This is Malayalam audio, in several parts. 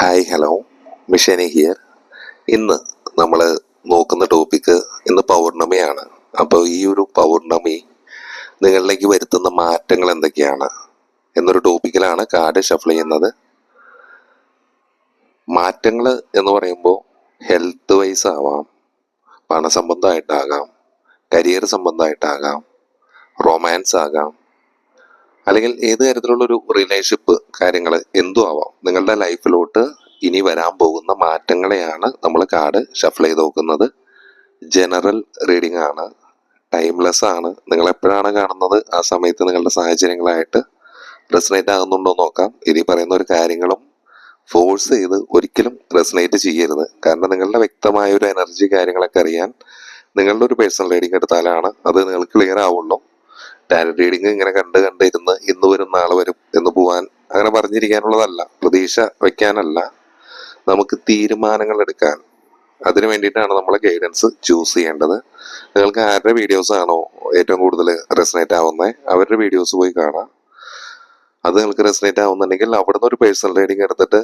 ഹായ് ഹലോ മിഷനി ഹിയർ ഇന്ന് നമ്മൾ നോക്കുന്ന ടോപ്പിക്ക് ഇന്ന് പൗർണമിയാണ്. അപ്പോൾ ഈ ഒരു പൗർണമി നിങ്ങളിലേക്ക് വരുത്തുന്ന മാറ്റങ്ങൾ എന്തൊക്കെയാണ് എന്നൊരു ടോപ്പിക്കിലാണ് കാർഡ് ഷഫിൾ ചെയ്യുന്നത്. മാറ്റങ്ങൾ എന്ന് പറയുമ്പോൾ ഹെൽത്ത് വൈസ് ആവാം പണസംബന്ധമായിട്ടാകാം കരിയർ സംബന്ധമായിട്ടാകാം റൊമാൻസ് ആകാം അല്ലെങ്കിൽ ഏത് തരത്തിലുള്ള ഒരു റിലേഷൻഷിപ്പ് കാര്യങ്ങൾ എന്തും ആവാം. നിങ്ങളുടെ ലൈഫിലോട്ട് ഇനി വരാൻ പോകുന്ന മാറ്റങ്ങളെയാണ് നമ്മൾ കാർഡ് ഷഫിൾ ചെയ്ത് നോക്കുന്നത്. ജനറൽ റീഡിംഗ് ആണ്. ടൈംലെസ് ആണ്. നിങ്ങൾ എപ്പോഴാണ് കാണുന്നത്? ആ സമയത്ത് നിങ്ങളുടെ സാഹചര്യങ്ങളായിട്ട് റെസനേറ്റ് ആകുന്നുണ്ടോ നോക്കാം. ഇനി പറയുന്ന ഒരു കാര്യങ്ങളും ഫോഴ്സ് ചെയ്ത് ഒരിക്കലും റെസനേറ്റ് ചെയ്യരുത്. കാരണം നിങ്ങളുടെ വ്യക്തമായ ഒരു എനർജി കാര്യങ്ങളൊക്കെ അറിയാൻ നിങ്ങളുടെ ഒരു പേഴ്സണൽ റീഡിംഗ് എടുത്താലാണ് അത് നിങ്ങൾക്ക് ക്ലിയർ ആവുള്ളൂ. ടാരറ്റ് റീഡിങ് ഇങ്ങനെ കണ്ട് കണ്ടിരുന്ന് ഇന്ന് വരും നാളെ വരും എന്ന് പോവാൻ അങ്ങനെ പറഞ്ഞിരിക്കാനുള്ളതല്ല. പ്രതീക്ഷ വെക്കാനല്ല. നമുക്ക് തീരുമാനങ്ങൾ എടുക്കാൻ അതിനു വേണ്ടിയിട്ടാണ് നമ്മളെ ഗൈഡൻസ് ചൂസ് ചെയ്യേണ്ടത്. നിങ്ങൾക്ക് ആരുടെ വീഡിയോസ് ആണോ ഏറ്റവും കൂടുതൽ റെസനേറ്റ് ആവുന്നത് അവരുടെ വീഡിയോസ് പോയി കാണാം. അത് നിങ്ങൾക്ക് റെസനേറ്റ് ആവുന്നുണ്ടെങ്കിൽ അവിടെ നിന്ന് ഒരു പേഴ്സണൽ റീഡിങ് എടുത്തിട്ട്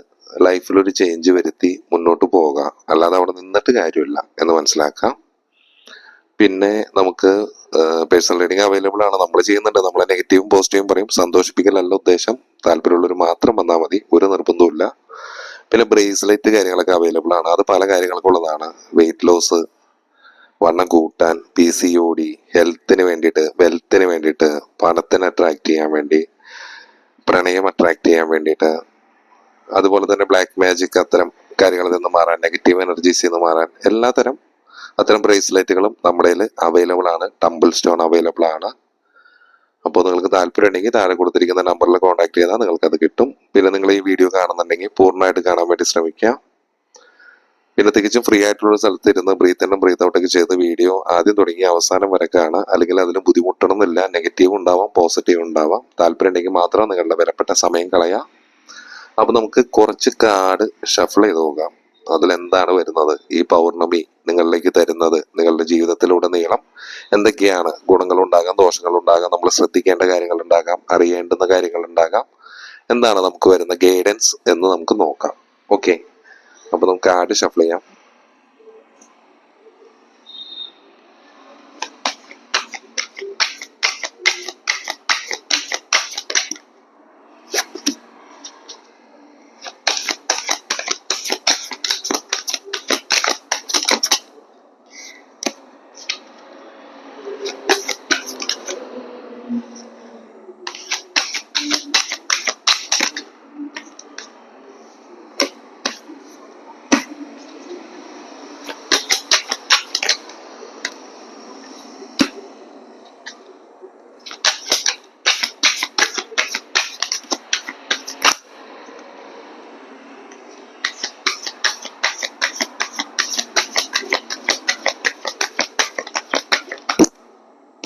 ലൈഫിൽ ഒരു ചേഞ്ച് വരുത്തി മുന്നോട്ട് പോകാം. അല്ലാതെ അവിടെ നിന്നിട്ട് കാര്യമില്ല എന്ന് മനസ്സിലാക്കാം. പിന്നെ നമുക്ക് പേഴ്സണൽ റീഡിംഗ് അവൈലബിൾ ആണ്. നമ്മൾ ചെയ്യുന്നുണ്ട്. നമ്മളെ നെഗറ്റീവും പോസിറ്റീവും പറയും. സന്തോഷിപ്പിക്കലല്ല ഉദ്ദേശം. താല്പര്യമുള്ളവർ മാത്രം വന്നാൽ മതി. ഒരു നിർബന്ധമില്ല പിന്നെ ബ്രേസ്ലെറ്റ് കാര്യങ്ങളൊക്കെ അവൈലബിൾ ആണ്. അത് പല കാര്യങ്ങൾക്കും ഉള്ളതാണ്. വെയിറ്റ് ലോസ് വണ്ണം കൂട്ടാൻ പി സി ഒ ഡി ഹെൽത്തിന് വേണ്ടിയിട്ട് വെൽത്തിന് വേണ്ടിയിട്ട് പണത്തിന് അട്രാക്ട് ചെയ്യാൻ വേണ്ടി പ്രണയം അട്രാക്ട് ചെയ്യാൻ വേണ്ടിയിട്ട് അതുപോലെ തന്നെ ബ്ലാക്ക് മാജിക് അത്തരം കാര്യങ്ങളിൽ നിന്ന് മാറാൻ നെഗറ്റീവ് എനർജീസിൽ നിന്ന് മാറാൻ എല്ലാത്തരം അത്തരം ബ്രേസ്ലെറ്റുകളും നമ്മുടെ അവൈലബിൾ ആണ്. ടംബിൾ സ്റ്റോൺ അവൈലബിൾ ആണ്. അപ്പോൾ നിങ്ങൾക്ക് താല്പര്യം ഉണ്ടെങ്കിൽ താഴെ കൊടുത്തിരിക്കുന്ന നമ്പറിൽ കോൺടാക്ട് ചെയ്താൽ നിങ്ങൾക്ക് അത് കിട്ടും. പിന്നെ നിങ്ങൾ ഈ വീഡിയോ കാണുന്നുണ്ടെങ്കിൽ പൂർണമായിട്ട് കാണാൻ വേണ്ടി ശ്രമിക്കുക. പിന്നെ തികച്ചും ഫ്രീ ആയിട്ടുള്ള സ്ഥലത്ത് ഇരുന്ന് ബ്രീത്ത് ഇന്നും ബ്രീത്ത് ഔട്ടൊക്കെ ചെയ്ത് വീഡിയോ ആദ്യം തുടങ്ങി അവസാനം വരെ കാണാം അല്ലെങ്കിൽ അതിലും ബുദ്ധിമുട്ടണമെന്നില്ല. നെഗറ്റീവ് ഉണ്ടാവാം പോസിറ്റീവ് ഉണ്ടാവാം. താല്പര്യം ഉണ്ടെങ്കിൽ മാത്രം നിങ്ങളുടെ വിലപ്പെട്ട സമയം കളയാം. അപ്പൊ നമുക്ക് കുറച്ച് കാർഡ് ഷഫിൾ ചെയ്ത് നോക്കാം. അതിലെന്താണ് വരുന്നത്? ഈ പൗർണമി നിങ്ങളിലേക്ക് തരുന്നത് നിങ്ങളുടെ ജീവിതത്തിലൂടെ നീളം എന്തൊക്കെയാണ്? ഗുണങ്ങൾ ഉണ്ടാകാം ദോഷങ്ങൾ ദോഷങ്ങളുണ്ടാകാം നമ്മൾ ശ്രദ്ധിക്കേണ്ട കാര്യങ്ങൾ ഉണ്ടാകാം അറിയേണ്ടുന്ന കാര്യങ്ങൾ ഉണ്ടാകാം എന്താണ് നമുക്ക് വരുന്ന ഗൈഡൻസ് എന്ന് നമുക്ക് നോക്കാം. ഓക്കെ അപ്പൊ നമുക്ക് ആഡ് ഷഫിൾ ചെയ്യാം.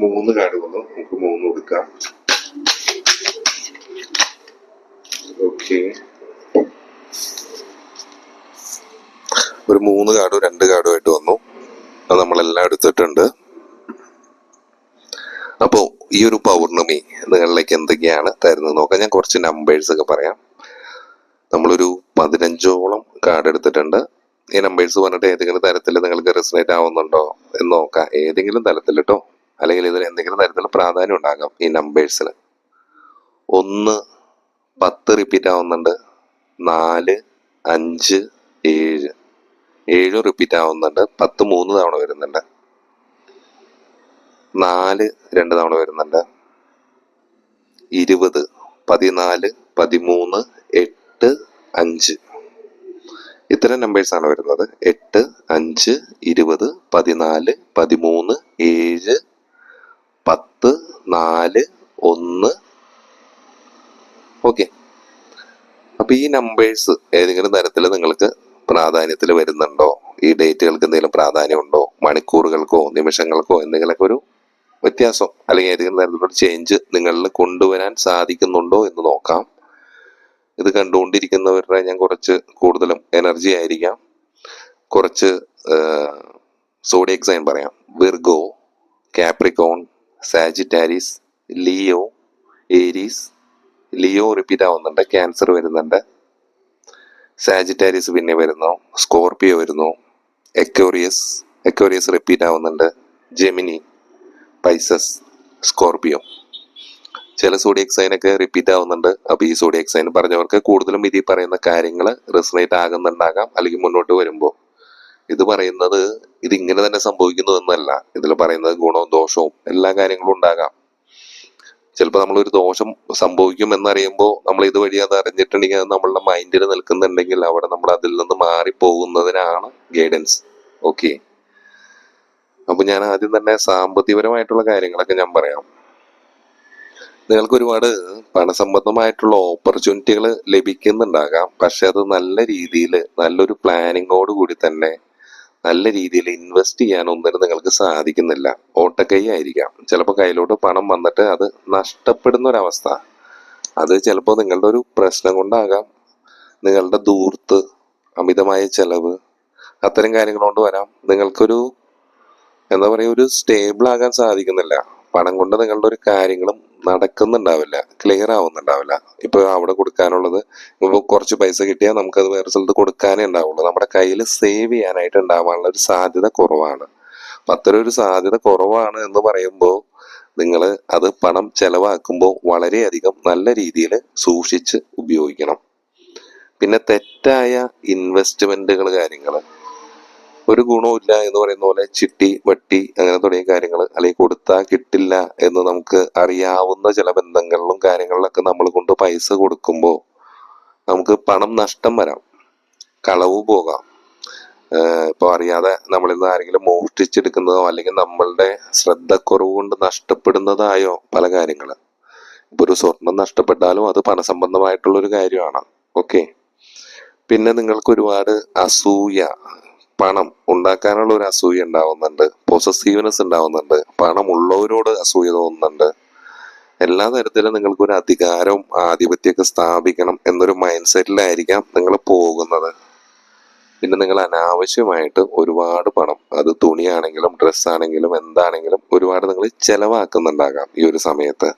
മൂന്ന് കാർഡ് വന്നു. നമുക്ക് മൂന്ന് കൊടുക്കാം. ഓക്കെ ഒരു മൂന്ന് കാർഡും രണ്ട് കാർഡും ആയിട്ട് വന്നു. അത് നമ്മളെല്ലാം എടുത്തിട്ടുണ്ട്. അപ്പോൾ ഈ ഒരു പൗർണമി നിങ്ങളിലേക്ക് എന്തൊക്കെയാണ് തരുന്നത് നോക്കാം. ഞാൻ കുറച്ച് നമ്പേഴ്സ് ഒക്കെ പറയാം. നമ്മളൊരു പതിനഞ്ചോളം കാർഡ് എടുത്തിട്ടുണ്ട്. ഈ നമ്പേഴ്സ് പറഞ്ഞിട്ട് ഏതെങ്കിലും തരത്തിൽ നിങ്ങൾക്ക് റെസിനേറ്റ് ആവുന്നുണ്ടോ എന്ന് നോക്കാം. ഏതെങ്കിലും തരത്തിൽ കേട്ടോ അല്ലെങ്കിൽ ഇതിന് എന്തെങ്കിലും തരത്തിലുള്ള പ്രാധാന്യം ഉണ്ടാകാം ഈ നമ്പേഴ്സിന് ഒന്ന് പത്ത് റിപ്പീറ്റ് ആവുന്നുണ്ട്. നാല് അഞ്ച് ഏഴ്. ഏഴും റിപ്പീറ്റ് ആവുന്നുണ്ട്. പത്ത് മൂന്ന് തവണ വരുന്നുണ്ട്. നാല് രണ്ട് തവണ വരുന്നുണ്ട്. ഇരുപത് പതിനാല് പതിമൂന്ന് എട്ട് അഞ്ച്. ഇത്തരം നമ്പേഴ്സ് ആണ് വരുന്നത്. എട്ട് അഞ്ച് ഇരുപത് പതിനാല് പതിമൂന്ന് ഏഴ് പത്ത് നാല് ഒന്ന്. ഓക്കെ. അപ്പൊ ഈ നമ്പേഴ്സ് ഏതെങ്കിലും തരത്തിൽ നിങ്ങൾക്ക് പ്രാധാന്യത്തിൽ വരുന്നുണ്ടോ? ഈ ഡേറ്റുകൾക്ക് എന്തെങ്കിലും പ്രാധാന്യം ഉണ്ടോ മണിക്കൂറുകൾക്കോ നിമിഷങ്ങൾക്കോ എന്തെങ്കിലുമൊക്കെ ഒരു വ്യത്യാസം അല്ലെങ്കിൽ ഏതെങ്കിലും തരത്തിലുള്ള ചേഞ്ച് നിങ്ങളിൽ കൊണ്ടുവരാൻ സാധിക്കുന്നുണ്ടോ എന്ന് നോക്കാം. ഇത് കണ്ടുകൊണ്ടിരിക്കുന്നവരുടെ ഞാൻ കുറച്ച് കൂടുതലും എനർജി ആയിരിക്കാം. കുറച്ച് സോഡിയക് സൈൻ പറയാം. Virgo Capricorn Sagittarius Leo Aries Leo repeat ആവുന്നുണ്ട് ക്യാൻസർ വരുന്നുണ്ട്. സാജിറ്റാരിസ് പിന്നെ വരുന്നു സ്കോർപിയോ വരുന്നു എക്വോറിയസ് എക്വോറിയസ് റിപ്പീറ്റ് ആവുന്നുണ്ട് ജെമിനി പൈസസ് സ്കോർപിയോ. ചില സോഡിയക് സൈനൊക്കെ റിപ്പീറ്റ് ആവുന്നുണ്ട്. അപ്പൊ ഈ സോഡിയക് സൈൻ പറഞ്ഞവർക്ക് കൂടുതലും ഇതിൽ പറയുന്ന കാര്യങ്ങൾ റിസനേറ്റ് ആകുന്നുണ്ടാകാം അല്ലെങ്കിൽ മുന്നോട്ട് വരുമ്പോൾ ഇത് പറയുന്നത് ഇതിങ്ങനെ തന്നെ സംഭവിക്കുന്നു എന്നല്ല ഇതിൽ പറയുന്നത് ഗുണവും ദോഷവും എല്ലാ കാര്യങ്ങളും ഉണ്ടാകാം. ചിലപ്പോൾ നമ്മൾ ഒരു ദോഷം സംഭവിക്കും എന്നറിയുമ്പോൾ നമ്മൾ ഇതുവഴി അത് അറിഞ്ഞിട്ടുണ്ടെങ്കിൽ അത് നമ്മളുടെ മൈൻഡിൽ നിൽക്കുന്നുണ്ടെങ്കിൽ അവിടെ നമ്മൾ അതിൽ നിന്ന് മാറിപ്പോകുന്നതിനാണ് ഗൈഡൻസ്. ഓക്കെ. അപ്പൊ ഞാൻ ആദ്യം തന്നെ സാമ്പത്തികപരമായിട്ടുള്ള കാര്യങ്ങളൊക്കെ ഞാൻ പറയാം. നിങ്ങൾക്ക് ഒരുപാട് പണസംബന്ധമായിട്ടുള്ള ഓപ്പർച്യൂണിറ്റികൾ ലഭിക്കുന്നുണ്ടാകാം. പക്ഷെ അത് നല്ല രീതിയിൽ നല്ലൊരു പ്ലാനിങ്ങോട് കൂടി തന്നെ നല്ല രീതിയിൽ ഇൻവെസ്റ്റ് ചെയ്യാനൊന്നിനും നിങ്ങൾക്ക് സാധിക്കുന്നില്ല. ഓട്ടക്കൈ ആയിരിക്കാം ചിലപ്പോൾ കയ്യിലോട്ട് പണം വന്നിട്ട് അത് നഷ്ടപ്പെടുന്ന ഒരവസ്ഥ അത് ചിലപ്പോൾ നിങ്ങളുടെ ഒരു പ്രശ്നം കൊണ്ടാകാം. നിങ്ങളുടെ ദൂർത്ത് അമിതമായ ചെലവ് അത്തരം കാര്യങ്ങൾ കൊണ്ട് വരാം. നിങ്ങൾക്കൊരു എന്താ പറയുക ഒരു സ്റ്റേബിൾ ആകാൻ സാധിക്കുന്നില്ല. പണം കൊണ്ട് നിങ്ങളുടെ ഒരു കാര്യങ്ങളും നടക്കുന്നുണ്ടാവില്ല ക്ലിയർ ആവുന്നുണ്ടാവില്ല. ഇപ്പൊ അവിടെ കൊടുക്കാനുള്ളത് ഇപ്പൊ കുറച്ച് പൈസ കിട്ടിയാൽ നമുക്കത് വേറെ സ്ഥലത്ത് കൊടുക്കാനേ ഉണ്ടാവുള്ളൂ. നമ്മുടെ കയ്യിൽ സേവ് ചെയ്യാനായിട്ട് ഉണ്ടാവാനുള്ള ഒരു സാധ്യത കുറവാണ്. അപ്പൊ ഒരു സാധ്യത കുറവാണ് എന്ന് പറയുമ്പോൾ നിങ്ങൾ അത് പണം ചെലവാക്കുമ്പോൾ വളരെയധികം നല്ല രീതിയിൽ സൂക്ഷിച്ച് ഉപയോഗിക്കണം. പിന്നെ തെറ്റായ ഇൻവെസ്റ്റ്മെന്റുകൾ കാര്യങ്ങൾ ഒരു ഗുണവും ഇല്ല എന്ന് പറയുന്ന പോലെ ചിട്ടി വട്ടി അങ്ങനെ തുടങ്ങിയ കാര്യങ്ങൾ അല്ലെങ്കിൽ കൊടുത്താൽ കിട്ടില്ല എന്ന് നമുക്ക് അറിയാവുന്ന ചില ബന്ധങ്ങളിലും കാര്യങ്ങളിലൊക്കെ നമ്മൾ കൊണ്ട് പൈസ കൊടുക്കുമ്പോൾ നമുക്ക് പണം നഷ്ടം വരാം കളവ് പോകാം. ഇപ്പോൾ ഇപ്പൊ അറിയാതെ നമ്മളിൽ നിന്ന് ആരെങ്കിലും മോഷ്ടിച്ചെടുക്കുന്നതോ അല്ലെങ്കിൽ നമ്മളുടെ ശ്രദ്ധക്കുറവ് കൊണ്ട് നഷ്ടപ്പെടുന്നതായോ പല കാര്യങ്ങൾ ഇപ്പൊ ഒരു സ്വർണം നഷ്ടപ്പെട്ടാലും അത് പണസംബന്ധമായിട്ടുള്ള ഒരു കാര്യമാണ്. ഓക്കെ? പിന്നെ നിങ്ങൾക്ക് ഒരുപാട് അസൂയ പണം ഉണ്ടാക്കാനുള്ള ഒരു അസൂയ ഉണ്ടാവുന്നുണ്ട്. പൊസസീവ്നെസ് ഉണ്ടാവുന്നുണ്ട്. പണം ഉള്ളവരോട് അസൂയ തോന്നുന്നുണ്ട്. എല്ലാ തരത്തിലും നിങ്ങൾക്ക് ഒരു അധികാരവും ആധിപത്യമൊക്കെ സ്ഥാപിക്കണം എന്നൊരു മൈൻഡ് സെറ്റിലായിരിക്കാം നിങ്ങൾ പോകുന്നത്. പിന്നെ നിങ്ങൾ അനാവശ്യമായിട്ട് ഒരുപാട് പണം അത് തുണിയാണെങ്കിലും ഡ്രസ്സാണെങ്കിലും എന്താണെങ്കിലും ഒരുപാട് നിങ്ങൾ ചെലവാക്കുന്നുണ്ടാകാം ഈ ഒരു സമയത്ത്.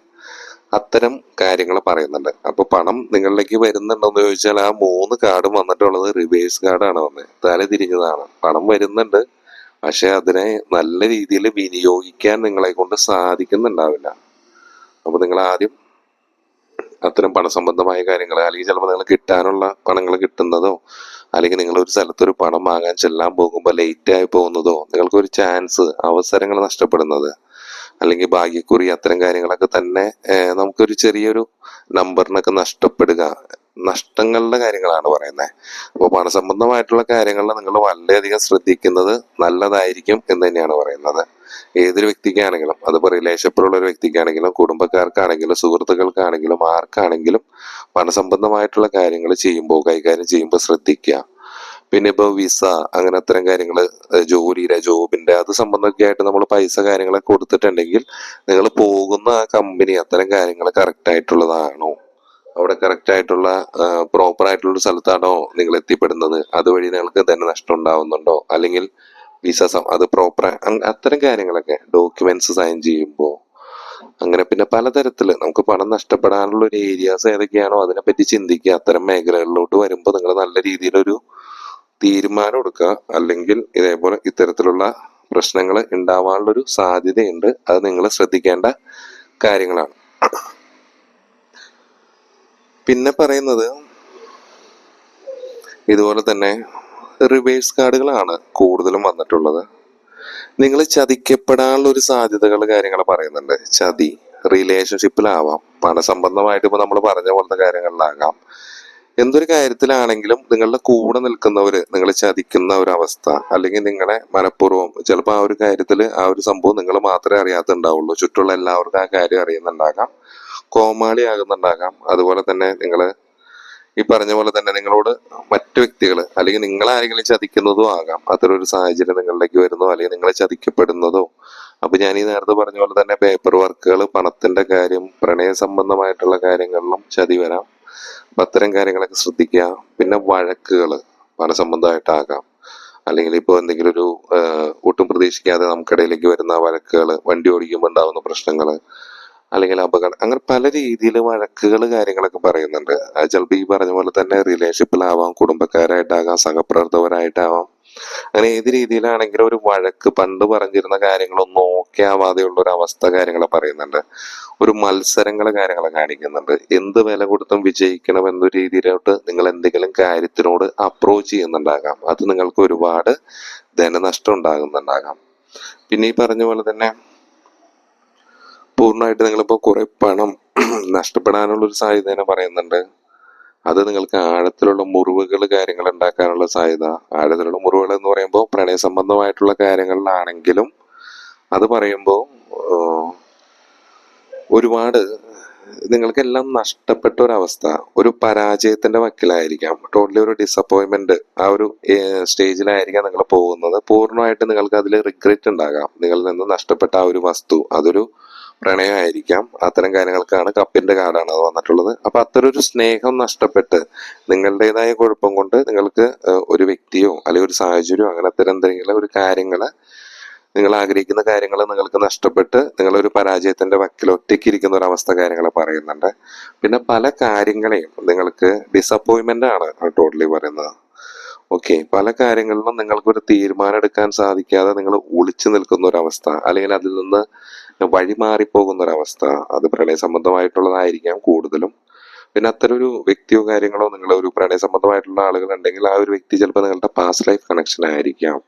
അത്തരം കാര്യങ്ങൾ പറയുന്നുണ്ട്. അപ്പൊ പണം നിങ്ങളിലേക്ക് വരുന്നുണ്ടോന്ന് ചോദിച്ചാൽ ആ മൂന്ന് കാർഡും വന്നിട്ടുള്ളത് റിവേഴ്സ് കാർഡാണ് വന്നത്. തല തിരിഞ്ഞതാണ്. പണം വരുന്നുണ്ട്. പക്ഷെ അതിനെ നല്ല രീതിയിൽ വിനിയോഗിക്കാൻ നിങ്ങളെ കൊണ്ട് സാധിക്കുന്നുണ്ടാവില്ല. അപ്പൊ നിങ്ങൾ ആദ്യം അത്തരം പണസംബന്ധമായ കാര്യങ്ങൾ അല്ലെങ്കിൽ ചിലപ്പോൾ നിങ്ങൾ കിട്ടാനുള്ള പണങ്ങൾ കിട്ടുന്നതോ അല്ലെങ്കിൽ നിങ്ങൾ ഒരു സ്ഥലത്തൊരു പണം വാങ്ങാൻ ചെല്ലാൻ പോകുമ്പോൾ ലേറ്റ് ആയി പോകുന്നതോ നിങ്ങൾക്ക് ഒരു ചാൻസ് അവസരങ്ങൾ നഷ്ടപ്പെടുന്നത് അല്ലെങ്കിൽ ഭാഗ്യക്കുറി അത്തരം കാര്യങ്ങളൊക്കെ തന്നെ നമുക്കൊരു ചെറിയൊരു നമ്പറിനൊക്കെ നഷ്ടപ്പെടുക നഷ്ടങ്ങളുടെ കാര്യങ്ങളാണ് പറയുന്നത് അപ്പോൾ പണസംബന്ധമായിട്ടുള്ള കാര്യങ്ങളിൽ നിങ്ങൾ വളരെയധികം ശ്രദ്ധിക്കുന്നത് നല്ലതായിരിക്കും എന്ന് തന്നെയാണ് പറയുന്നത്. ഏതൊരു വ്യക്തിക്കാണെങ്കിലും അതിപ്പോൾ റിലേഷൻഷിപ്പിലുള്ള ഒരു വ്യക്തിക്കാണെങ്കിലും കുടുംബക്കാർക്കാണെങ്കിലും സുഹൃത്തുക്കൾക്കാണെങ്കിലും ആർക്കാണെങ്കിലും പണസംബന്ധമായിട്ടുള്ള കാര്യങ്ങൾ ചെയ്യുമ്പോൾ കൈകാര്യം ചെയ്യുമ്പോൾ ശ്രദ്ധിക്കുക. പിന്നെ ഇപ്പോൾ വിസ അങ്ങനെ അത്തരം കാര്യങ്ങൾ ജോലിയുടെ ജോബിന്റെ അത് സംബന്ധമൊക്കെ ആയിട്ട് നമ്മൾ പൈസ കാര്യങ്ങളൊക്കെ കൊടുത്തിട്ടുണ്ടെങ്കിൽ നിങ്ങൾ പോകുന്ന ആ കമ്പനി അത്തരം കാര്യങ്ങൾ കറക്റ്റ് ആയിട്ടുള്ളതാണോ? അവിടെ കറക്റ്റ് ആയിട്ടുള്ള പ്രോപ്പർ ആയിട്ടുള്ള സ്ഥലത്താണോ നിങ്ങൾ എത്തിപ്പെടുന്നത്? അതുവഴി നിങ്ങൾക്ക് തന്നെ നഷ്ടം ഉണ്ടാവുന്നുണ്ടോ? അല്ലെങ്കിൽ വിസ അത് പ്രോപ്പർ അത്തരം കാര്യങ്ങളൊക്കെ ഡോക്യുമെന്റ്സ് സൈൻ ചെയ്യുമ്പോൾ അങ്ങനെ പിന്നെ പലതരത്തിൽ നമുക്ക് പണം നഷ്ടപ്പെടാനുള്ള ഒരു ഏരിയാസ് ഏതൊക്കെയാണോ അതിനെപ്പറ്റി ചിന്തിക്കുക അത്തരം മേഖലകളിലോട്ട് വരുമ്പോൾ നിങ്ങൾ നല്ല രീതിയിലൊരു തീരുമാനം എടുക്കുക. അല്ലെങ്കിൽ ഇതേപോലെ ഇത്തരത്തിലുള്ള പ്രശ്നങ്ങൾ ഉണ്ടാവാനുള്ളൊരു സാധ്യതയുണ്ട്. അത് നിങ്ങൾ ശ്രദ്ധിക്കേണ്ട കാര്യങ്ങളാണ്. പിന്നെ പറയുന്നത് ഇതുപോലെ തന്നെ റിവേഴ്സ് കാർഡുകളാണ് കൂടുതലും വന്നിട്ടുള്ളത്. നിങ്ങൾ ചതിക്കപ്പെടാനുള്ള ഒരു സാധ്യതകൾ കാര്യങ്ങൾ പറയുന്നുണ്ട്. ചതി റിലേഷൻഷിപ്പിലാവാം പണസംബന്ധമായിട്ട് ഇപ്പൊ നമ്മൾ പറഞ്ഞ പോലത്തെ കാര്യങ്ങളിലാകാം. എന്തൊരു കാര്യത്തിലാണെങ്കിലും നിങ്ങളുടെ കൂടെ നിൽക്കുന്നവര് നിങ്ങൾ ചതിക്കുന്ന ഒരു അവസ്ഥ അല്ലെങ്കിൽ നിങ്ങളെ മനഃപൂർവം ചിലപ്പോൾ ആ ഒരു കാര്യത്തിൽ ആ ഒരു സംഭവം നിങ്ങൾ മാത്രമേ അറിയാത്തുണ്ടാവുള്ളൂ. ചുറ്റുള്ള എല്ലാവർക്കും ആ കാര്യം അറിയുന്നുണ്ടാകാം. കോമാളി ആകുന്നുണ്ടാകാം അതുപോലെ തന്നെ നിങ്ങൾ ഈ പറഞ്ഞ പോലെ തന്നെ നിങ്ങളോട് മറ്റു വ്യക്തികൾ അല്ലെങ്കിൽ നിങ്ങൾ ആരെങ്കിലും ചതിക്കുന്നതോ ആകാം. അത്തരൊരു സാഹചര്യം നിങ്ങളിലേക്ക് വരുന്നതോ അല്ലെങ്കിൽ നിങ്ങളെ ചതിക്കപ്പെടുന്നതോ. അപ്പൊ ഞാൻ ഈ നേരത്തെ പറഞ്ഞ പോലെ തന്നെ പേപ്പർ വർക്കുകൾ പണത്തിന്റെ കാര്യം പ്രണയ സംബന്ധമായിട്ടുള്ള കാര്യങ്ങളിലും ചതി വരാം. അത്തരം കാര്യങ്ങളൊക്കെ ശ്രദ്ധിക്കുക. പിന്നെ വഴക്കുകൾ പല സംബന്ധമായിട്ടാകാം. അല്ലെങ്കിൽ ഇപ്പോൾ എന്തെങ്കിലും ഒരു ഒട്ടും പ്രതീക്ഷിക്കാതെ നമുക്കിടയിലേക്ക് വരുന്ന വഴക്കുകൾ വണ്ടി ഓടിക്കുമ്പോൾ ഉണ്ടാകുന്ന പ്രശ്നങ്ങൾ അല്ലെങ്കിൽ അപകടം അങ്ങനെ പല രീതിയിൽ വഴക്കുകൾ കാര്യങ്ങളൊക്കെ പറയുന്നുണ്ട്. ചിലപ്പോൾ ഈ പറഞ്ഞ പോലെ തന്നെ റിലേഷൻഷിപ്പിലാവാം കുടുംബക്കാരായിട്ടാകാം സഹപ്രവർത്തകരായിട്ടാവാം. അങ്ങനെ ഏത് രീതിയിലാണെങ്കിലും ഒരു വഴക്ക് പണ്ട് പറഞ്ഞിരുന്ന കാര്യങ്ങളൊന്നും ഓക്കെ ആവാതെയുള്ള ഒരു അവസ്ഥ കാര്യങ്ങളെ പറയുന്നുണ്ട്. ഒരു മത്സരങ്ങൾ കാര്യങ്ങൾ കാണിക്കുന്നുണ്ട്. എന്ത് വില കൊടുത്തും വിജയിക്കണം എന്ന രീതിയിലോട്ട് നിങ്ങൾ എന്തെങ്കിലും കാര്യത്തിനോട് അപ്രോച്ച് ചെയ്യുന്നുണ്ടാകാം. അത് നിങ്ങൾക്ക് ഒരുപാട് ധനനഷ്ടം ഉണ്ടാകുന്നുണ്ടാകാം. പിന്നെ ഈ പറഞ്ഞ പോലെ തന്നെ പൂർണമായിട്ട് നിങ്ങളിപ്പോൾ കുറെ പണം നഷ്ടപ്പെടാനുള്ള ഒരു സാധ്യത പറയുന്നുണ്ട്. അത് നിങ്ങൾക്ക് ആഴത്തിലുള്ള മുറിവുകൾ കാര്യങ്ങൾ ഉണ്ടാക്കാനുള്ള സാധ്യത. ആഴത്തിലുള്ള മുറിവുകൾ എന്ന് പറയുമ്പോൾ പ്രണയ സംബന്ധമായിട്ടുള്ള കാര്യങ്ങളിലാണെങ്കിലും അത് പറയുമ്പോൾ ഒരുപാട് നിങ്ങൾക്കെല്ലാം നഷ്ടപ്പെട്ട ഒരവസ്ഥ ഒരു പരാജയത്തിന്റെ വക്കിലായിരിക്കാം. ടോട്ടലി ഒരു ഡിസപ്പോയിൻമെന്റ് ആ ഒരു സ്റ്റേജിലായിരിക്കാം നിങ്ങൾ പോകുന്നത്. പൂർണമായിട്ട് നിങ്ങൾക്ക് അതിൽ റിഗ്രറ്റ് ഉണ്ടാകാം. നിങ്ങളിൽ നിന്ന് നഷ്ടപ്പെട്ട ആ ഒരു വസ്തു അതൊരു പ്രണയമായിരിക്കാം. അത്തരം കാര്യങ്ങൾക്കാണ് കപ്പിന്റെ കാർഡാണ് അത് വന്നിട്ടുള്ളത്. അപ്പൊ അത്തരം ഒരു സ്നേഹം നഷ്ടപ്പെട്ട് നിങ്ങളുടേതായ കുഴപ്പം കൊണ്ട് നിങ്ങൾക്ക് ഒരു വ്യക്തിയോ അല്ലെങ്കിൽ ഒരു സാഹചര്യമോ അങ്ങനെ അത്തരം എന്തെങ്കിലും ഒരു കാര്യങ്ങൾ നിങ്ങൾ ആഗ്രഹിക്കുന്ന കാര്യങ്ങൾ നിങ്ങൾക്ക് നഷ്ടപ്പെട്ട് നിങ്ങളൊരു പരാജയത്തിന്റെ വക്കിൽ ഒറ്റയ്ക്ക് ഇരിക്കുന്ന ഒരു അവസ്ഥ കാര്യങ്ങൾ പറയുന്നുണ്ട്. പിന്നെ പല കാര്യങ്ങളെയും നിങ്ങൾക്ക് ഡിസപ്പോയിൻമെന്റ് ആണ് ടോട്ടലി പറയുന്നത്. ഓക്കെ പല കാര്യങ്ങളിലും നിങ്ങൾക്കൊരു തീരുമാനം എടുക്കാൻ സാധിക്കാതെ നിങ്ങൾ ഒളിച്ചു നിൽക്കുന്ന ഒരു അവസ്ഥ അല്ലെങ്കിൽ അതിൽ നിന്ന് വഴി മാറിപ്പോകുന്ന ഒരു അവസ്ഥ അത് പ്രണയ സംബന്ധമായിട്ടുള്ളതായിരിക്കാം കൂടുതലും. പിന്നെ അത്തരം ഒരു വ്യക്തിയോ കാര്യങ്ങളോ നിങ്ങൾ ഒരു പ്രണയ സംബന്ധമായിട്ടുള്ള ആളുകൾ ഉണ്ടെങ്കിൽ ആ ഒരു വ്യക്തി ചിലപ്പോൾ നിങ്ങളുടെ പാസ്റ്റ് ലൈഫ് കണക്ഷൻ ആയിരിക്കാം.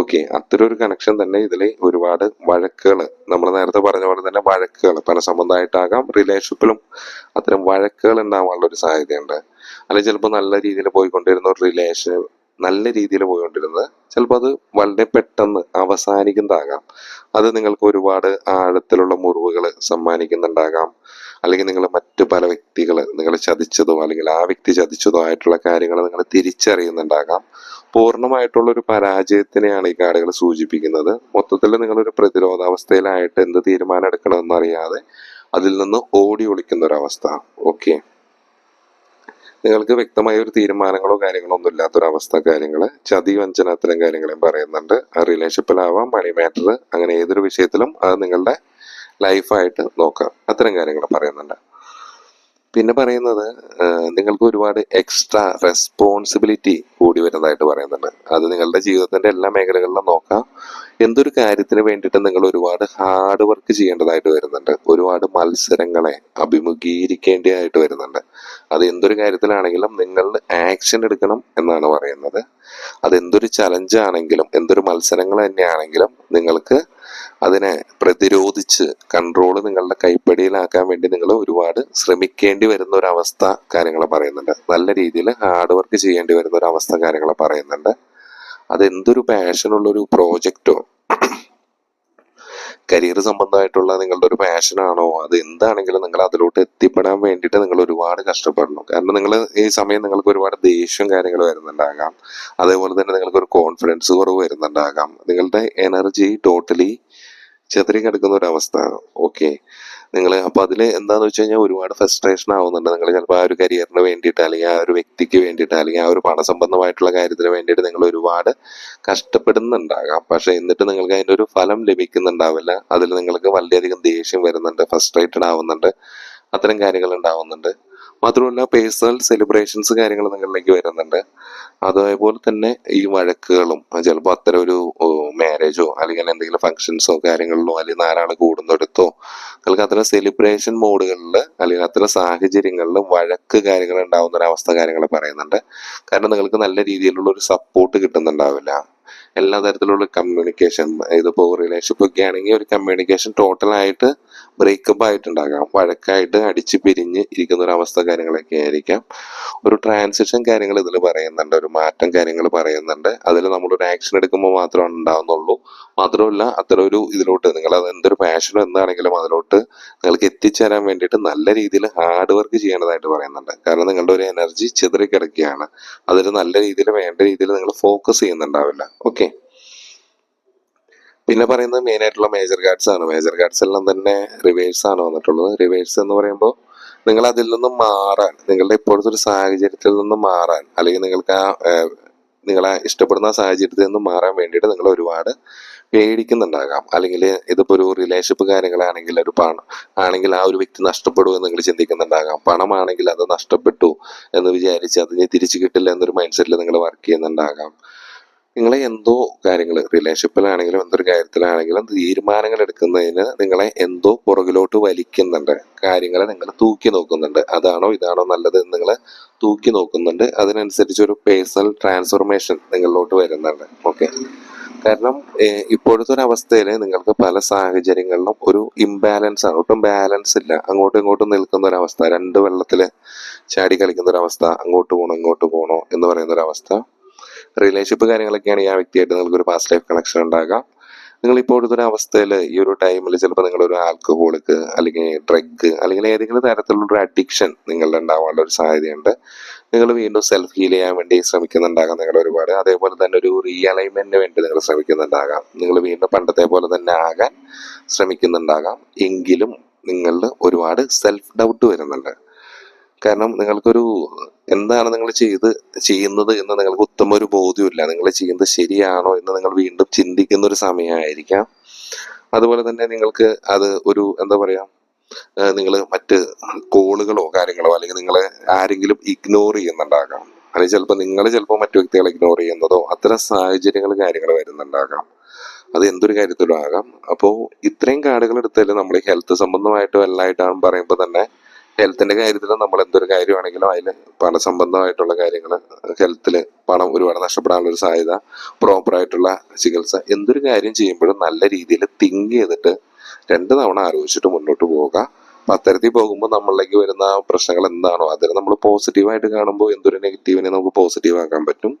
ഓക്കെ ഒരു കണക്ഷൻ തന്നെ ഇതിൽ ഒരുപാട് വഴക്കുകൾ നമ്മൾ നേരത്തെ പറഞ്ഞ പോലെ തന്നെ വഴക്കുകൾ പല സംബന്ധമായിട്ടാകാം റിലേഷൻഷിപ്പിലും അത്തരം വഴക്കുകൾ ഉണ്ടാവാനുള്ള ഒരു സാധ്യതയുണ്ട്. അല്ലെങ്കിൽ ചിലപ്പോൾ നല്ല രീതിയിൽ പോയിക്കൊണ്ടിരുന്ന ഒരു റിലേഷൻ നല്ല രീതിയിൽ പോയിക്കൊണ്ടിരുന്നത്. ചിലപ്പോൾ അത് വളരെ പെട്ടെന്ന് അവസാനിക്കുന്നതാകാം. അത് നിങ്ങൾക്ക് ഒരുപാട് ആഴത്തിലുള്ള മുറിവുകൾ സമ്മാനിക്കുന്നുണ്ടാകാം. അല്ലെങ്കിൽ നിങ്ങൾ മറ്റു പല വ്യക്തികൾ നിങ്ങൾ ചതിച്ചതോ അല്ലെങ്കിൽ ആ വ്യക്തി ചതിച്ചതോ ആയിട്ടുള്ള കാര്യങ്ങൾ നിങ്ങൾ തിരിച്ചറിയുന്നുണ്ടാകാം. പൂർണമായിട്ടുള്ള ഒരു പരാജയത്തിനെയാണ് ഈ കാർഡുകൾ സൂചിപ്പിക്കുന്നത്. മൊത്തത്തിൽ നിങ്ങളൊരു പ്രതിരോധാവസ്ഥയിലായിട്ട് എന്ത് തീരുമാനം എടുക്കണമെന്നറിയാതെ അതിൽ നിന്ന് ഓടി ഒളിക്കുന്ന ഒരവസ്ഥ ഓക്കെ. നിങ്ങൾക്ക് വ്യക്തമായ ഒരു തീരുമാനങ്ങളോ കാര്യങ്ങളോ ഒന്നും ഇല്ലാത്തൊരവസ്ഥ കാര്യങ്ങൾ ചതി വഞ്ചന അത്തരം കാര്യങ്ങളെയും പറയുന്നുണ്ട്. റിലേഷൻഷിപ്പിലാവാം മണി മാറ്റർ അങ്ങനെ ഏതൊരു വിഷയത്തിലും അത് നിങ്ങളുടെ ലൈഫായിട്ട് നോക്കാം. അത്തരം കാര്യങ്ങൾ പറയുന്നുണ്ട്. പിന്നെ പറയുന്നത് നിങ്ങൾക്ക് ഒരുപാട് എക്സ്ട്രാ റെസ്പോൺസിബിലിറ്റി കൂടി വരുന്നതായിട്ട് പറയുന്നുണ്ട്. അത് നിങ്ങളുടെ ജീവിതത്തിന്റെ എല്ലാ മേഖലകളിലും നോക്കാം. എന്തൊരു കാര്യത്തിന് വേണ്ടിയിട്ട് നിങ്ങൾ ഒരുപാട് ഹാർഡ് വർക്ക് ചെയ്യേണ്ടതായിട്ട് വരുന്നുണ്ട്. ഒരുപാട് മത്സരങ്ങളെ അഭിമുഖീകരിക്കേണ്ടതായിട്ട് വരുന്നുണ്ട്. അത് എന്തൊരു കാര്യത്തിലാണെങ്കിലും നിങ്ങൾ ആക്ഷൻ എടുക്കണം എന്നാണ് പറയുന്നത്. അത് എന്തൊരു ചലഞ്ച് ആണെങ്കിലും എന്തൊരു മത്സരങ്ങൾ തന്നെയാണെങ്കിലും നിങ്ങൾക്ക് അതിനെ പ്രതിരോധിച്ച് കൺട്രോൾ നിങ്ങളുടെ കൈപ്പടിയിലാക്കാൻ വേണ്ടി നിങ്ങൾ ഒരുപാട് ശ്രമിക്കേണ്ടി വരുന്ന ഒരു അവസ്ഥ കാര്യങ്ങൾ പറയുന്നുണ്ട്. നല്ല രീതിയിൽ ഹാർഡ് വർക്ക് ചെയ്യേണ്ടി വരുന്ന ഒരു അവസ്ഥ കാര്യങ്ങൾ പറയുന്നുണ്ട്. അത് പാഷനുള്ളൊരു പ്രോജക്റ്റോ കരിയർ സംബന്ധമായിട്ടുള്ള നിങ്ങളുടെ ഒരു പാഷനാണോ അത് എന്താണെങ്കിലും നിങ്ങൾ അതിലോട്ട് എത്തിപ്പെടാൻ വേണ്ടിയിട്ട് നിങ്ങൾ ഒരുപാട് കഷ്ടപ്പെടണം. കാരണം നിങ്ങൾ ഈ സമയം നിങ്ങൾക്ക് ഒരുപാട് ദേഷ്യം കാര്യങ്ങൾ വരുന്നുണ്ടാകാം. അതേപോലെ തന്നെ നിങ്ങൾക്ക് ഒരു കോൺഫിഡൻസ് കുറവ് വരുന്നുണ്ടാകാം. നിങ്ങളുടെ എനർജി ടോട്ടലി ചെതറി കിടക്കുന്ന ഒരു അവസ്ഥ. ഓക്കെ നിങ്ങൾ അപ്പൊ അതിൽ എന്താന്ന് വെച്ച് കഴിഞ്ഞാൽ ഒരുപാട് ഫ്രസ്ട്രേഷൻ ആവുന്നുണ്ട്. നിങ്ങൾ ചിലപ്പോൾ ആ ഒരു കരിയറിന് വേണ്ടിയിട്ട് അല്ലെങ്കിൽ ആ ഒരു വ്യക്തിക്ക് വേണ്ടിയിട്ട് അല്ലെങ്കിൽ ആ ഒരു പണസംബന്ധമായിട്ടുള്ള കാര്യത്തിന് വേണ്ടിയിട്ട് നിങ്ങൾ ഒരുപാട് കഷ്ടപ്പെടുന്നുണ്ടാകാം. പക്ഷെ എന്നിട്ട് നിങ്ങൾക്ക് അതിന്റെ ഒരു ഫലം ലഭിക്കുന്നുണ്ടാവില്ല. അതിൽ നിങ്ങൾക്ക് വളരെയധികം ദേഷ്യം വരുന്നുണ്ട് ഫ്രസ്ട്രേറ്റഡ് ആവുന്നുണ്ട്. അത്തരം കാര്യങ്ങൾ ഉണ്ടാവുന്നുണ്ട്. മാത്രമല്ല പേഴ്സണൽ സെലിബ്രേഷൻസ് കാര്യങ്ങൾ നിങ്ങളിലേക്ക് വരുന്നുണ്ട്. അതേപോലെ തന്നെ ഈ വഴക്കുകളും ചിലപ്പോൾ അത്തരം ഒരു മാരേജോ അല്ലെങ്കിൽ എന്തെങ്കിലും ഫംഗ്ഷൻസോ കാര്യങ്ങളിലോ അല്ലെങ്കിൽ നാലാൾ കൂടുന്നിടത്തോ നിങ്ങൾക്ക് അത്തരം സെലിബ്രേഷൻ മോഡുകളിൽ അല്ലെങ്കിൽ അത്തരം സാഹചര്യങ്ങളിൽ വഴക്ക് കാര്യങ്ങൾ ഉണ്ടാവുന്ന ഒരു അവസ്ഥ കാര്യങ്ങൾ പറയുന്നുണ്ട്. കാരണം നിങ്ങൾക്ക് നല്ല രീതിയിലുള്ള ഒരു സപ്പോർട്ട് കിട്ടുന്നുണ്ടാവില്ല. എല്ലാ തരത്തിലുള്ള കമ്മ്യൂണിക്കേഷൻ ഇതിപ്പോൾ റിലേഷൻഷിപ്പ് ഒക്കെ ആണെങ്കിൽ ഒരു കമ്മ്യൂണിക്കേഷൻ ടോട്ടലായിട്ട് ബ്രേക്കപ്പ് ആയിട്ടുണ്ടാകാം. വഴക്കായിട്ട് അടിച്ച് പിരിഞ്ഞ് ഇരിക്കുന്ന ഒരു അവസ്ഥ കാര്യങ്ങളൊക്കെ ആയിരിക്കാം. ഒരു ട്രാൻസിഷൻ കാര്യങ്ങൾ ഇതിൽ പറയുന്നുണ്ട് ഒരു മാറ്റം കാര്യങ്ങൾ പറയുന്നുണ്ട്. അതിൽ നമ്മളൊരു ആക്ഷൻ എടുക്കുമ്പോൾ മാത്രമാണ് ഉണ്ടാവുന്നുള്ളൂ. മാത്രമല്ല അത്തരം ഒരു ഇതിലോട്ട് നിങ്ങൾ അത് എന്തൊരു പാഷനോ എന്താണെങ്കിലും അതിലോട്ട് നിങ്ങൾക്ക് എത്തിച്ചേരാൻ വേണ്ടിയിട്ട് നല്ല രീതിയിൽ ഹാർഡ് വർക്ക് ചെയ്യേണ്ടതായിട്ട് പറയുന്നുണ്ട്. കാരണം നിങ്ങളുടെ ഒരു എനർജി ചിതറിക്കിടക്കുകയാണ്. അതൊരു നല്ല രീതിയിൽ വേണ്ട രീതിയിൽ നിങ്ങൾ ഫോക്കസ് ചെയ്യുന്നുണ്ടാവില്ല. ഓക്കെ പിന്നെ പറയുന്നത് മെയിൻ ആയിട്ടുള്ള മേജർ ഗാർഡ്സ് ആണ്. മേജർ ഗാർഡ്സ് എല്ലാം തന്നെ റിവേഴ്സ് ആണ് വന്നിട്ടുള്ളത്. റിവേഴ്സ് എന്ന് പറയുമ്പോൾ നിങ്ങൾ അതിൽ നിന്നും മാറാൻ നിങ്ങളുടെ ഇപ്പോഴത്തെ ഒരു സാഹചര്യത്തിൽ നിന്നും മാറാൻ അല്ലെങ്കിൽ നിങ്ങൾക്ക് ആ നിങ്ങളെ ഇഷ്ടപ്പെടുന്ന സാഹചര്യത്തിൽ നിന്നും മാറാൻ വേണ്ടിയിട്ട് നിങ്ങൾ ഒരുപാട് പേടിക്കുന്നുണ്ടാകാം. അല്ലെങ്കിൽ ഇതിപ്പോ ഒരു റിലേഷൻഷിപ്പ് കാര്യങ്ങളാണെങ്കിൽ ഒരു പണം ആണെങ്കിൽ ആ ഒരു വ്യക്തി നഷ്ടപ്പെടുമോ എന്ന് നിങ്ങൾ ചിന്തിക്കുന്നുണ്ടാകാം. പണമാണെങ്കിൽ അത് നഷ്ടപ്പെട്ടു എന്ന് വിചാരിച്ച് അതിനെ തിരിച്ചു കിട്ടില്ല എന്നൊരു മൈൻഡ് സെറ്റിൽ നിങ്ങൾ വർക്ക് ചെയ്യുന്നുണ്ടാകാം. നിങ്ങളെ എന്തോ കാര്യങ്ങൾ റിലേഷൻഷിപ്പിലാണെങ്കിലും എന്തൊരു കാര്യത്തിലാണെങ്കിലും തീരുമാനങ്ങൾ എടുക്കുന്നതിന് നിങ്ങളെ എന്തോ പുറകിലോട്ട് വലിക്കുന്നുണ്ട്. കാര്യങ്ങളെ നിങ്ങൾ തൂക്കി നോക്കുന്നുണ്ട്. അതാണോ ഇതാണോ നല്ലത് എന്ന് നിങ്ങൾ തൂക്കി നോക്കുന്നുണ്ട്. അതിനനുസരിച്ച് ഒരു പേഴ്സണൽ ട്രാൻസ്ഫോർമേഷൻ നിങ്ങളിലോട്ട് വരുന്നുണ്ട്. ഓക്കെ കാരണം ഇപ്പോഴത്തെ ഒരു അവസ്ഥയിൽ നിങ്ങൾക്ക് പല സാഹചര്യങ്ങളിലും ഒരു ഇംബാലൻസ് ആണ്. ഒട്ടും ബാലൻസ് ഇല്ല. അങ്ങോട്ടും ഇങ്ങോട്ടും നിൽക്കുന്ന ഒരു അവസ്ഥ. രണ്ട് വെള്ളത്തിൽ ചാടി കളിക്കുന്ന ഒരു അവസ്ഥ. അങ്ങോട്ട് പോകണോ ഇങ്ങോട്ട് പോകണോ എന്ന് പറയുന്ന ഒരു അവസ്ഥ. റിലേഷൻഷിപ്പ് കാര്യങ്ങളൊക്കെയാണ് ഈ ആ വ്യക്തിയായിട്ട് നിങ്ങൾക്ക് ഒരു പാസ്റ്റ് ലൈഫ് കണക്ഷൻ ഉണ്ടാകാം. നിങ്ങൾ ഇപ്പോഴത്തെ ഒരു അവസ്ഥയിൽ ഈ ഒരു ടൈമിൽ ചിലപ്പോൾ നിങ്ങൾ ഒരു ആൽക്കഹോളിക്ക് അല്ലെങ്കിൽ ഡ്രഗ് അല്ലെങ്കിൽ ഏതെങ്കിലും തരത്തിലുള്ള ഒരു അഡിക്ഷൻ നിങ്ങളുടെ ഉണ്ടാവാനുള്ള ഒരു സാധ്യതയുണ്ട്. നിങ്ങൾ വീണ്ടും സെൽഫ് ഹീൽ ചെയ്യാൻ വേണ്ടി ശ്രമിക്കുന്നുണ്ടാകാം നിങ്ങൾ ഒരുപാട്. അതേപോലെ തന്നെ ഒരു റീഅലൈൻമെന്റിന് വേണ്ടി നിങ്ങൾ ശ്രമിക്കുന്നുണ്ടാകാം. നിങ്ങൾ വീണ്ടും പണ്ടത്തെ പോലെ തന്നെ ആകാൻ ശ്രമിക്കുന്നുണ്ടാകാം. എങ്കിലും നിങ്ങളിൽ ഒരുപാട് സെൽഫ് ഡൗട്ട് വരുന്നുണ്ട്. കാരണം നിങ്ങൾക്കൊരു എന്താണ് നിങ്ങൾ ചെയ്ത് ചെയ്യുന്നത് എന്ന് നിങ്ങൾക്ക് ഉത്തമ ഒരു ബോധ്യമില്ല നിങ്ങൾ ചെയ്യുന്നത് ശരിയാണോ എന്ന് നിങ്ങൾ വീണ്ടും ചിന്തിക്കുന്ന ഒരു സമയമായിരിക്കാം. അതുപോലെ തന്നെ നിങ്ങൾക്ക് അത് ഒരു എന്താ പറയാ നിങ്ങൾ മറ്റ് കോളുകളോ കാര്യങ്ങളോ അല്ലെങ്കിൽ നിങ്ങൾ ആരെങ്കിലും ഇഗ്നോർ ചെയ്യുന്നുണ്ടാകാം. അല്ലെങ്കിൽ ചിലപ്പോൾ നിങ്ങൾ ചിലപ്പോൾ മറ്റു വ്യക്തികളെ ഇഗ്നോർ ചെയ്യുന്നതോ അത്തരം സാഹചര്യങ്ങൾ കാര്യങ്ങൾ വരുന്നുണ്ടാകാം. അത് എന്തൊരു കാര്യത്തിലും ആകാം. അപ്പോൾ ഇത്രയും കാർഡുകൾ എടുത്താൽ നമ്മൾ ഹെൽത്ത് സംബന്ധമായിട്ടും എല്ലായിട്ടാണ് പറയുമ്പോൾ തന്നെ ഹെൽത്തിന്റെ കാര്യത്തിൽ നമ്മൾ എന്തൊരു കാര്യമാണെങ്കിലും അതിൽ പണസംബന്ധമായിട്ടുള്ള കാര്യങ്ങൾ ഹെൽത്തിൽ പണം ഒരുപാട് നഷ്ടപ്പെടാനുള്ള ഒരു സാധ്യത പ്രോപ്പറായിട്ടുള്ള ചികിത്സ എന്തൊരു കാര്യം ചെയ്യുമ്പോഴും നല്ല രീതിയിൽ തിങ്ക് ചെയ്തിട്ട് രണ്ട് തവണ ആലോചിച്ചിട്ട് മുന്നോട്ട് പോവുക. അപ്പൊ അത്തരത്തിൽ പോകുമ്പോൾ നമ്മളിലേക്ക് വരുന്ന പ്രശ്നങ്ങൾ എന്താണോ അതിന് നമ്മൾ പോസിറ്റീവായിട്ട് കാണുമ്പോൾ എന്തൊരു നെഗറ്റീവിനെ നമുക്ക് പോസിറ്റീവ് ആക്കാൻ പറ്റും.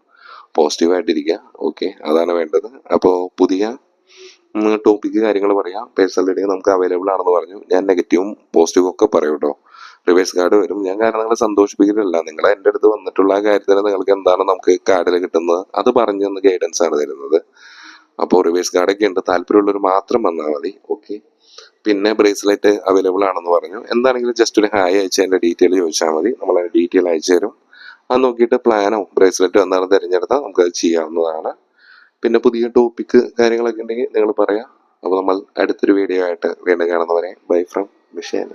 പോസിറ്റീവായിട്ടിരിക്കുക. ഓക്കെ അതാണ് വേണ്ടത്. അപ്പോൾ പുതിയ ടോപ്പിക്ക് കാര്യങ്ങൾ പറയാം. പേഴ്സണൽ നമുക്ക് അവൈലബിൾ ആണെന്ന് പറഞ്ഞു. ഞാൻ നെഗറ്റീവും പോസിറ്റീവും ഒക്കെ പറയും കേട്ടോ റിവേഴ്സ് കാർഡ് വരും. ഞാൻ കാരണം നിങ്ങളെ സന്തോഷിപ്പിക്കുന്നില്ല നിങ്ങൾ എന്റെ അടുത്ത് വന്നിട്ടുള്ള കാര്യത്തിന് നിങ്ങൾക്ക് എന്താണ് നമുക്ക് കാർഡിൽ കിട്ടുന്നത് അത് പറഞ്ഞു തന്ന ഗൈഡൻസ് ആണ് തരുന്നത്. അപ്പോൾ റിവേഴ്സ് കാർഡൊക്കെ ഉണ്ട്. താല്പര്യമുള്ളവർ മാത്രം വന്നാൽ മതി. ഓക്കെ പിന്നെ ബ്രേസ്ലെറ്റ് അവൈലബിൾ ആണെന്ന് പറഞ്ഞു. എന്താണെങ്കിലും ജസ്റ്റ് ഒരു ഹായ് അയച്ച് അതിന്റെ ഡീറ്റെയിൽ ചോദിച്ചാൽ മതി. നമ്മൾ അതിന്റെ ഡീറ്റെയിൽ അയച്ചു തരും. അത് നോക്കിയിട്ട് പ്ലാനോ ബ്രേസ്ലെറ്റോ എന്താണ് തിരഞ്ഞെടുത്താൽ നമുക്കത് ചെയ്യാവുന്നതാണ്. പിന്നെ പുതിയ ടോപ്പിക്ക് കാര്യങ്ങളൊക്കെ ഉണ്ടെങ്കിൽ നിങ്ങൾ പറയാം. അപ്പോൾ നമ്മൾ അടുത്തൊരു വീഡിയോ ആയിട്ട് വീണ്ടും കാണുന്നവരെ ബൈ ഫ്രം വിഷയൻ